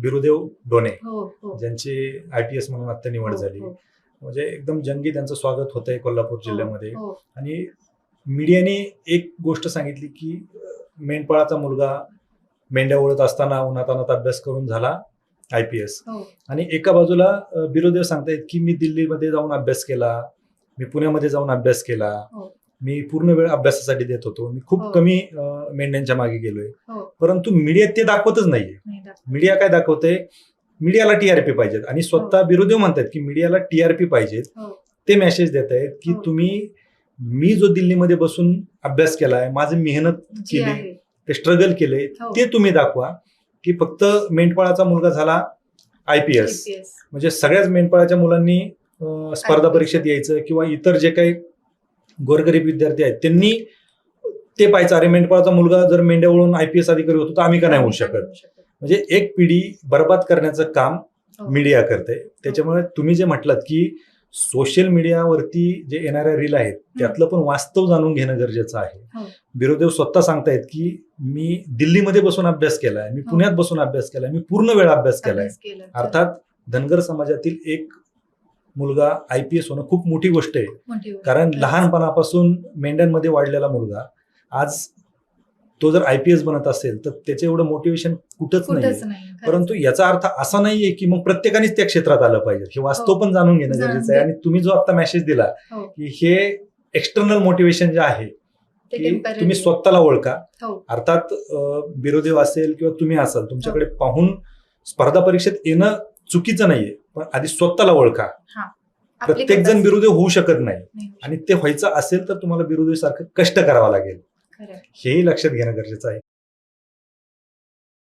बिरुदेव डोने हो हो. ज्यांची आय पी एस म्हणून आता निवड हो, झाली. म्हणजे एकदम जंगी त्यांचं स्वागत होतंय कोल्हापूर जिल्ह्यामध्ये. आणि मीडियाने एक गोष्ट सांगितली की मेंढपाळाचा मुलगा मेंढ्या ओळत असताना उन्हातानात अभ्यास करून झाला आय पी एस आणि एका बाजूला बिरुदेव सांगतायत की मी दिल्लीमध्ये जाऊन अभ्यास केला मी पुण्यामध्ये जाऊन अभ्यास केला. मी पूर्ण वेळ अभ्यासासाठी देत होतो. मी खूप. कमी मेंढ्यांच्या मागे गेलोय. परंतु मीडियात ते दाखवतच नाहीये. मीडिया काय दाखवते मीडियाला टीआरपी पाहिजेत आणि स्वतः बिरुदेव म्हणतात की मीडियाला टीआरपी पाहिजेत हो. ते मेसेज देत आहेत की हो. तुम्ही मी जो दिल्लीमध्ये बसून अभ्यास केलाय माझी मेहनत केली ते स्ट्रगल केले हो. ते तुम्ही दाखवा की फक्त मेंढपाळाचा मुलगा झाला आय पी एस GPS. म्हणजे सगळ्याच मेंढपाळाच्या मुलांनी स्पर्धा. परीक्षेत यायचं किंवा इतर जे काही गोरगरीब विद्यार्थी आहेत त्यांनी ते पाहायचं अरे मेंढपाळाचा मुलगा जर मेंढ्या वळून आय पी एस अधिकारी होतो तर आम्ही का नाही होऊ शकत म्हणजे एक पिढी बर्बाद करण्याचं काम हो. मीडिया करते त्याच्यामुळे तुम्ही जे म्हटलात की सोशल मीडियावरती जे येणाऱ्या रील आहेत त्यातलं पण वास्तव जाणून घेणं गरजेचं हो. आहे बिरोदेव स्वतः सांगतायत की मी दिल्लीमध्ये बसून अभ्यास केलाय मी हो. पुण्यात बसून अभ्यास केलाय मी पूर्ण वेळ अभ्यास केलाय. अर्थात धनगर समाजातील एक मुलगा आय पी एस होणं खूप मोठी गोष्ट आहे. कारण लहानपणापासून मेंढ्यांमध्ये वाढलेला मुलगा आज तो जर आय पी एस बनत असेल तर त्याचं एवढं मोटिवेशन कुठंच नाही. परंतु याचा अर्थ असा नाहीये की मग प्रत्येकानेच त्या क्षेत्रात आलं पाहिजे हे वास्तव हो. पण जाणून घेणं गरजेचं आहे आणि तुम्ही जो आता मेसेज दिला हो. की हे एक्सटर्नल मोटिवेशन जे आहे की. तुम्ही स्वतःला ओळखा हो. अर्थात बिरोदेव असेल किंवा तुम्ही असाल तुमच्याकडे पाहून स्पर्धा परीक्षेत येणं चुकीचं नाहीये पण आधी स्वतःला ओळखा प्रत्येक जण बिरुदेव होऊ शकत नाही. आणि ते व्हायचं असेल तर तुम्हाला बिरुदेव सारखं कष्ट करावं लागेल हे हेही लक्षात घेणं गरजेचं आहे.